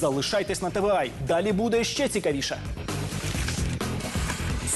Залишайтесь на ТВА. Далі буде ще цікавіше.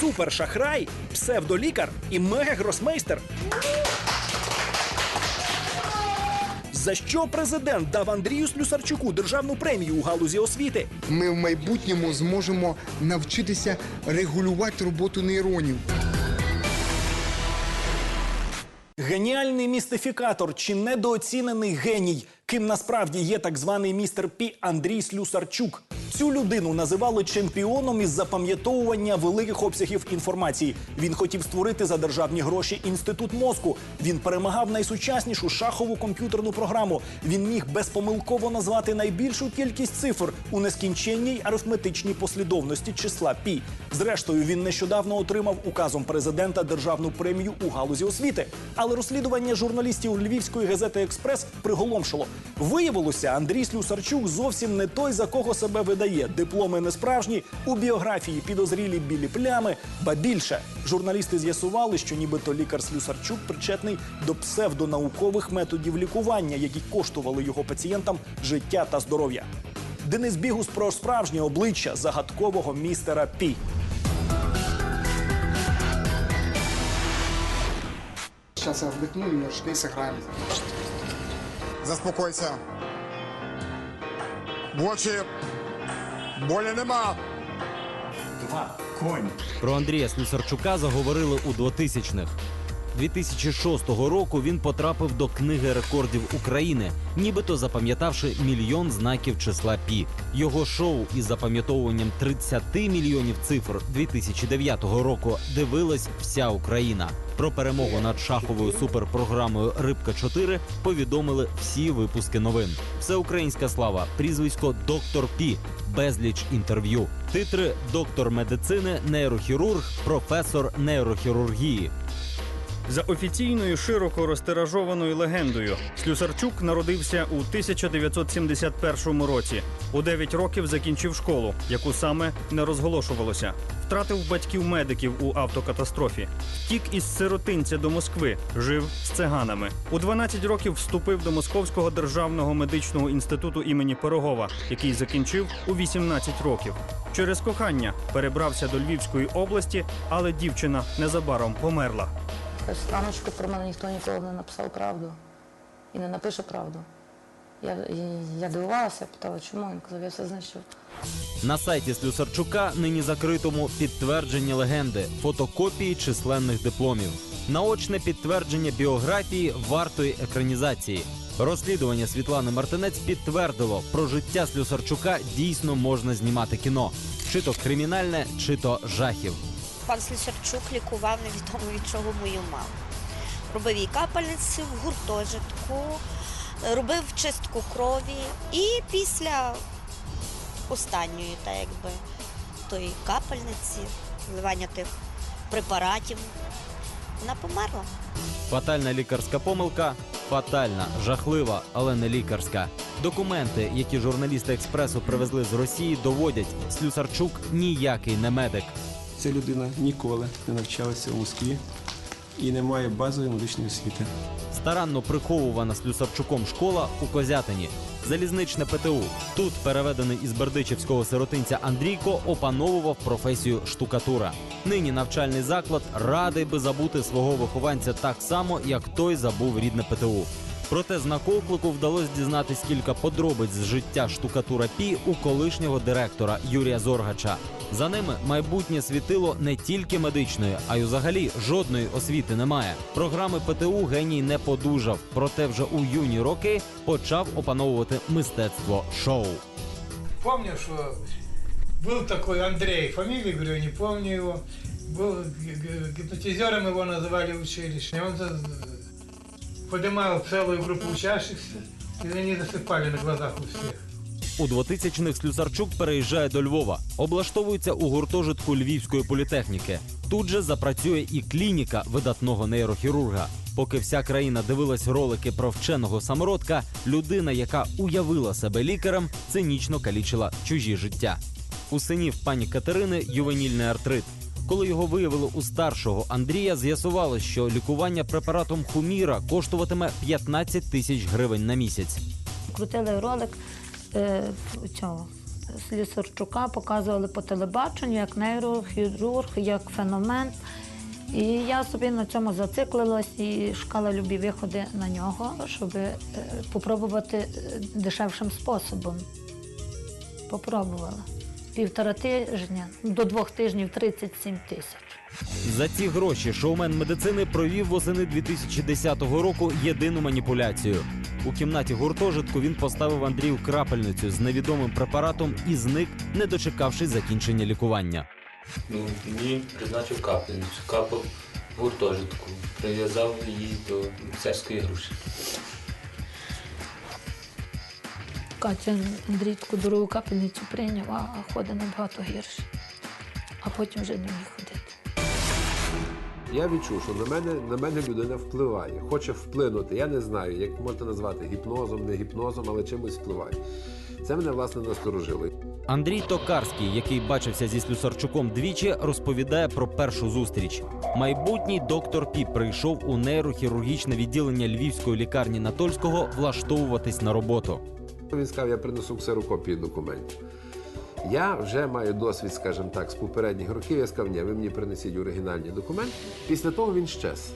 Супершахрай, псевдолікар і мега-гросмейстер. За що президент дав Андрію Слюсарчуку державну премію у галузі освіти? Ми в майбутньому зможемо навчитися регулювати роботу нейронів. Геніальний містифікатор чи недооцінений геній, ким насправді є так званий містер Пі Андрій Слюсарчук. Цю людину називали чемпіоном із запам'ятовування великих обсягів інформації. Він хотів створити за державні гроші інститут мозку. Він перемагав найсучаснішу шахову комп'ютерну програму. Він міг безпомилково назвати найбільшу кількість цифр у нескінченній арифметичній послідовності числа пі. Зрештою, він нещодавно отримав указом президента державну премію у галузі освіти. Але розслідування журналістів Львівської газети Експрес приголомшило. Виявилося, Андрій Слюсарчук зовсім не той, за кого себе видає. Дипломи не справжні, у біографії підозрілі білі плями. Ба більше журналісти з'ясували, що нібито лікар Слюсарчук причетний до псевдонаукових методів лікування, які коштували його пацієнтам життя та здоров'я. Денис Бігус про справжнє обличчя загадкового містера Пі. Зараз я вдихну і вершки сыграем. Заспокойся. В очі. Болі нема. Про Андрія Слюсарчука заговорили у 2000-х. 2006 року він потрапив до книги рекордів України, нібито запам'ятавши мільйон знаків числа пі. Його шоу із запам'ятовуванням 30 мільйонів цифр 2009 року дивилась вся Україна. Про перемогу над шаховою суперпрограмою Рибка 4 повідомили всі випуски новин. Всеукраїнська слава, прізвисько Доктор Пі, безліч інтерв'ю. Титри доктор медицини, нейрохірург, професор нейрохірургії. За офіційною широко розтиражованою легендою, Слюсарчук народився у 1971 році. У 9 років закінчив школу, яку саме не розголошувалося. Втратив батьків медиків у автокатастрофі. Втік із сиротинця до Москви, жив з циганами. У 12 років вступив до Московського державного медичного інституту імені Пирогова, який закінчив у 18 років. Через кохання перебрався до Львівської області, але дівчина незабаром померла. Станочку, про мене ніхто ніколи не написав правду і не напише правду. Я, я дивувалася, питала, чому. Він казав, я все знайшов. На сайті Слюсарчука нині закритому підтвердження легенди, фотокопії численних дипломів, наочне підтвердження біографії вартої екранізації. Розслідування Світлани Мартинець підтвердило, про життя Слюсарчука дійсно можна знімати кіно, чи то кримінальне, чи то жахів. Пан Слісарчук лікував невідомо від чого мою маму. Робив їй капельниці в гуртожитку, робив чистку крові і після останньої, так якби, тої капельниці, вливання тих препаратів, вона померла. Фатальна лікарська помилка фатальна, жахлива, але не лікарська. Документи, які журналісти експресу привезли з Росії, доводять, Слюсарчук ніякий не медик. Ця людина ніколи не навчалася у Москві і не має базової медичної освіти. Старанно приховувана Слюсарчуком школа у Козятині. Залізничне ПТУ. Тут переведений із бердичівського сиротинця Андрійко опановував професію штукатура. Нині навчальний заклад радий би забути свого вихованця так само, як той забув рідне ПТУ. Проте з накоклику вдалося дізнатись кілька подробиць з життя штукатура Пі у колишнього директора Юрія Зоргача. За ними майбутнє світило не тільки медичної, а й взагалі жодної освіти немає. Програми ПТУ геній не подужав, проте вже у юні роки почав опановувати мистецтво шоу. Помню, что был такой Андрей, фамилию, говорю, не помню его. Был г- г- гипнотизером его называли в училище. И он за- поднимал целую группу учащихся, и они засыпали на глазах у всех. У 2000-х Слюсарчук переїжджає до Львова, облаштовується у гуртожитку Львівської політехніки. Тут же запрацює і клініка видатного нейрохірурга. Поки вся країна дивилась ролики про вченого самородка, людина, яка уявила себе лікарем, цинічно калічила чужі життя. У синів пані Катерини ювенільний артрит. Коли його виявили у старшого Андрія, з'ясувалось, що лікування препаратом хуміра коштуватиме 15 тисяч гривень на місяць. Крутили ролик, е, цього Слісарчука показували по телебаченню як нейрохірург, як феномен. І я собі на цьому зациклилась і шукала любі виходи на нього, щоб е, попробувати е, дешевшим способом. Попробувала. Півтора тижня, до двох тижнів 37 тисяч. За ці гроші шоумен медицини провів восени 2010 року єдину маніпуляцію. У кімнаті гуртожитку він поставив Андрію крапельницю з невідомим препаратом і зник, не дочекавшись закінчення лікування. Ну, мені призначив капельницю, капав гуртожитку, прив'язав її до царської груші. Катя Андрій таку дорогу капельницю прийняв, а ходить набагато гірше. А потім вже не міг ходити. Я відчув, що на мене, на мене людина впливає, хоче вплинути. Я не знаю, як можна назвати гіпнозом, не гіпнозом, але чимось впливає. Це мене власне насторожило. Андрій Токарський, який бачився зі Слюсарчуком двічі, розповідає про першу зустріч. Майбутній доктор Пі прийшов у нейрохірургічне відділення львівської лікарні Натольського влаштовуватись на роботу. Він сказав, я принесу ксерокопії документів. Я вже маю досвід, скажімо так, з попередніх років. Я сказав, ні, ви мені принесіть оригінальні документи. Після того він щез.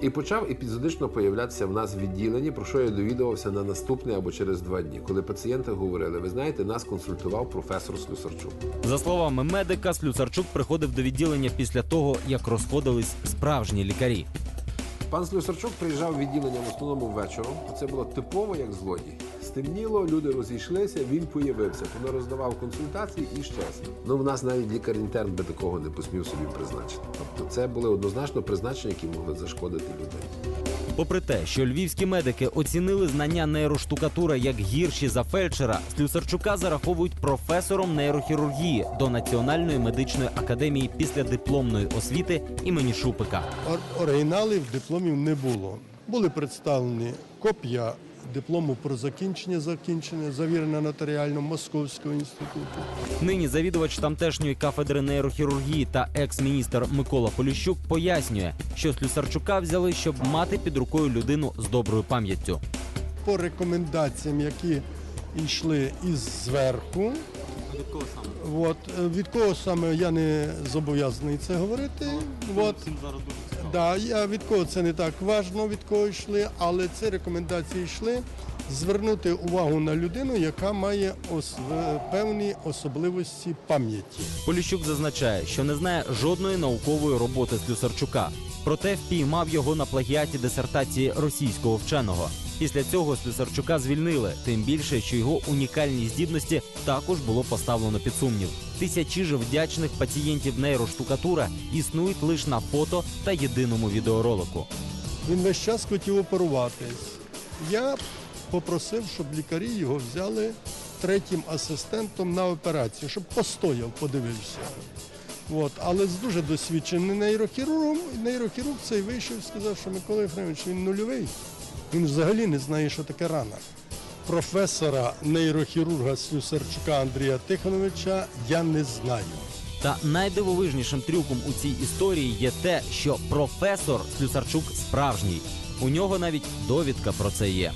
І почав епізодично появлятися в нас в відділенні, про що я довідувався на наступний або через два дні, коли пацієнти говорили: ви знаєте, нас консультував професор Слюсарчук. За словами медика, Слюсарчук приходив до відділення після того, як розходились справжні лікарі. Пан Слюсарчук приїжджав в відділення в основному вечором. Це було типово як злодій. Стемніло, люди розійшлися, він появився, воно роздавав консультації і щас. Ну, в нас навіть лікар-інтерн би такого не посмів собі призначити. Тобто це були однозначно призначення, які могли зашкодити людей. Попри те, що львівські медики оцінили знання нейроштукатури як гірші за фельдшера, Слюсарчука зараховують професором нейрохірургії до Національної медичної академії після дипломної освіти імені Шупика. Ор- Оригіналів дипломів не було. Були представлені копія диплому про закінчення закінчення, завірена нотаріально Московського інституту. Нині завідувач тамтешньої кафедри нейрохірургії та екс-міністр Микола Поліщук пояснює, що Слюсарчука взяли, щоб мати під рукою людину з доброю пам'яттю. По рекомендаціям, які йшли із зверху. От, е, від кого саме я не зобов'язаний це говорити. От, да, я від кого це не так важно, від кого йшли, але ці рекомендації йшли звернути увагу на людину, яка має ос- е, певні особливості пам'яті. Поліщук зазначає, що не знає жодної наукової роботи з Люсарчука, проте впіймав його на плагіаті дисертації російського вченого. Після цього Слюсарчука звільнили, тим більше, що його унікальні здібності також було поставлено під сумнів. Тисячі ж вдячних пацієнтів нейроштукатура існують лише на фото та єдиному відеоролику. Він весь час хотів оперуватись. Я попросив, щоб лікарі його взяли третім асистентом на операцію, щоб постояв, подивився. От. Але з дуже досвідченим нейрохірургом, нейрохірург цей вийшов і сказав, що Микола Єфремович, він нульовий. Він взагалі не знає, що таке рана. Професора нейрохірурга Слюсарчука Андрія Тихоновича я не знаю. Та найдивовижнішим трюком у цій історії є те, що професор Слюсарчук справжній. У нього навіть довідка про це є.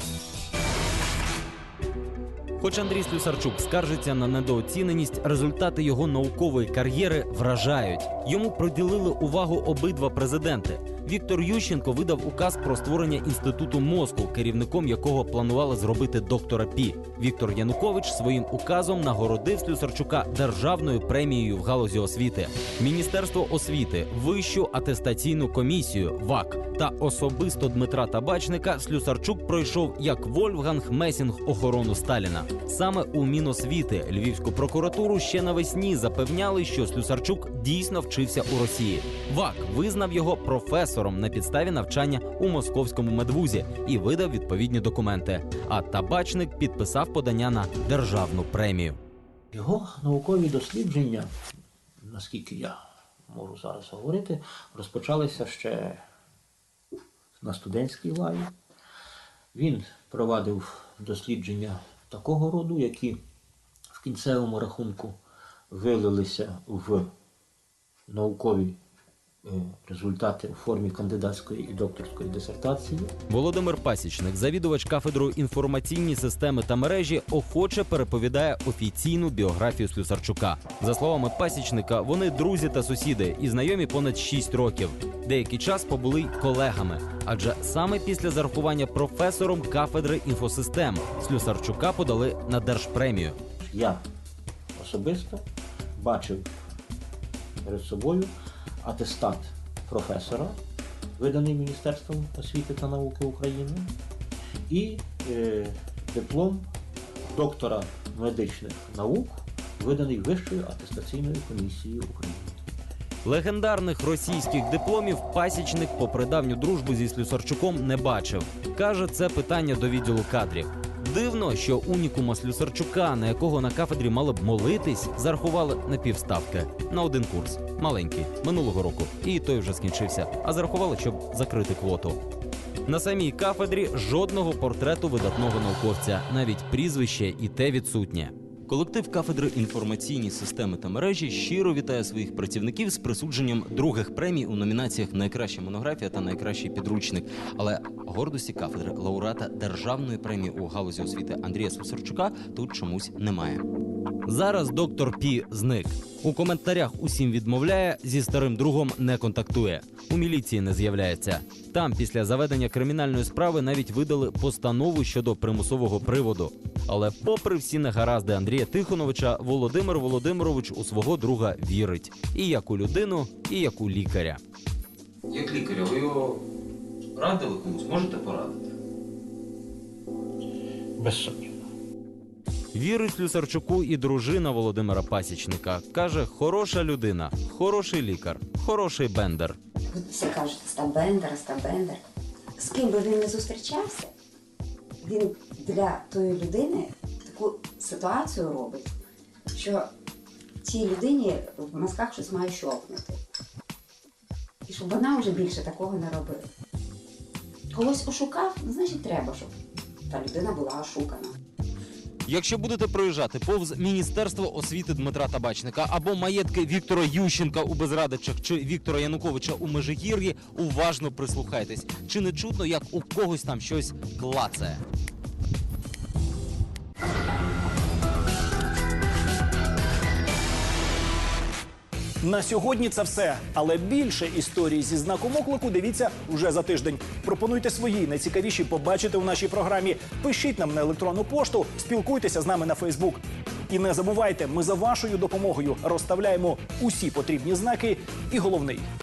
Хоч Андрій Слюсарчук скаржиться на недооціненість, результати його наукової кар'єри вражають. Йому приділили увагу обидва президенти. Віктор Ющенко видав указ про створення інституту мозку, керівником якого планували зробити доктора Пі. Віктор Янукович своїм указом нагородив Слюсарчука державною премією в галузі освіти. Міністерство освіти, вищу атестаційну комісію ВАК та особисто Дмитра Табачника Слюсарчук пройшов як Вольфганг Месінг охорону Сталіна. Саме у Міносвіти Львівську прокуратуру ще навесні запевняли, що Слюсарчук дійсно вчився у Росії. ВАК визнав його професором на підставі навчання у московському медвузі і видав відповідні документи. А табачник підписав подання на державну премію. Його наукові дослідження, наскільки я можу зараз говорити, розпочалися ще на студентській лаві. Він провадив дослідження такого роду, які в кінцевому рахунку вилилися в наукові результати у формі кандидатської і докторської дисертації. Володимир Пасічник, завідувач кафедрою інформаційні системи та мережі, охоче переповідає офіційну біографію Слюсарчука. За словами Пасічника, вони друзі та сусіди і знайомі понад 6 років. Деякий час побули й колегами, адже саме після зарахування професором кафедри інфосистем Слюсарчука подали на держпремію. Я особисто бачив перед собою атестат професора, виданий Міністерством освіти та науки України, і е, диплом доктора медичних наук, виданий Вищою атестаційною комісією України. Легендарних російських дипломів пасічник, попри давню дружбу зі Слюсарчуком, не бачив. Каже, це питання до відділу кадрів. Дивно, що унікума Слюсарчука, на якого на кафедрі мали б молитись, зарахували на півставки на один курс, маленький, минулого року. І той вже скінчився. А зарахували, щоб закрити квоту. На самій кафедрі жодного портрету видатного науковця, навіть прізвище і те відсутнє. Колектив кафедри інформаційні системи та мережі щиро вітає своїх працівників з присудженням других премій у номінаціях Найкраща монографія та найкращий підручник. Але гордості кафедри лауреата державної премії у галузі освіти Андрія Сусарчука тут чомусь немає. Зараз доктор Пі зник. У коментарях усім відмовляє, зі старим другом не контактує. У міліції не з'являється. Там, після заведення кримінальної справи, навіть видали постанову щодо примусового приводу. Але, попри всі негаразди Андрія Тихоновича, Володимир Володимирович у свого друга вірить і як у людину, і як у лікаря. Як лікаря, ви його радили комусь? Можете порадити? Без сумніву. Вірить Слюсарчуку і дружина Володимира Пасічника. Каже, хороша людина, хороший лікар, хороший бендер. Всі кажуть, Став Бендер, Став Бендер. З ким би він не зустрічався, він для тої людини таку ситуацію робить, що цій людині в мозках щось має щовкнути. І щоб вона вже більше такого не робила. Когось ошукав, ну, значить треба, щоб та людина була ошукана. Якщо будете проїжджати повз Міністерство освіти Дмитра Табачника або маєтки Віктора Ющенка у Безрадичах чи Віктора Януковича у Межигір'ї, уважно прислухайтесь. Чи не чутно, як у когось там щось клацає? На сьогодні це все. Але більше історій зі знаком оклику дивіться уже за тиждень. Пропонуйте свої найцікавіші побачити у нашій програмі. Пишіть нам на електронну пошту, спілкуйтеся з нами на Фейсбук. І не забувайте, ми за вашою допомогою розставляємо усі потрібні знаки. І головний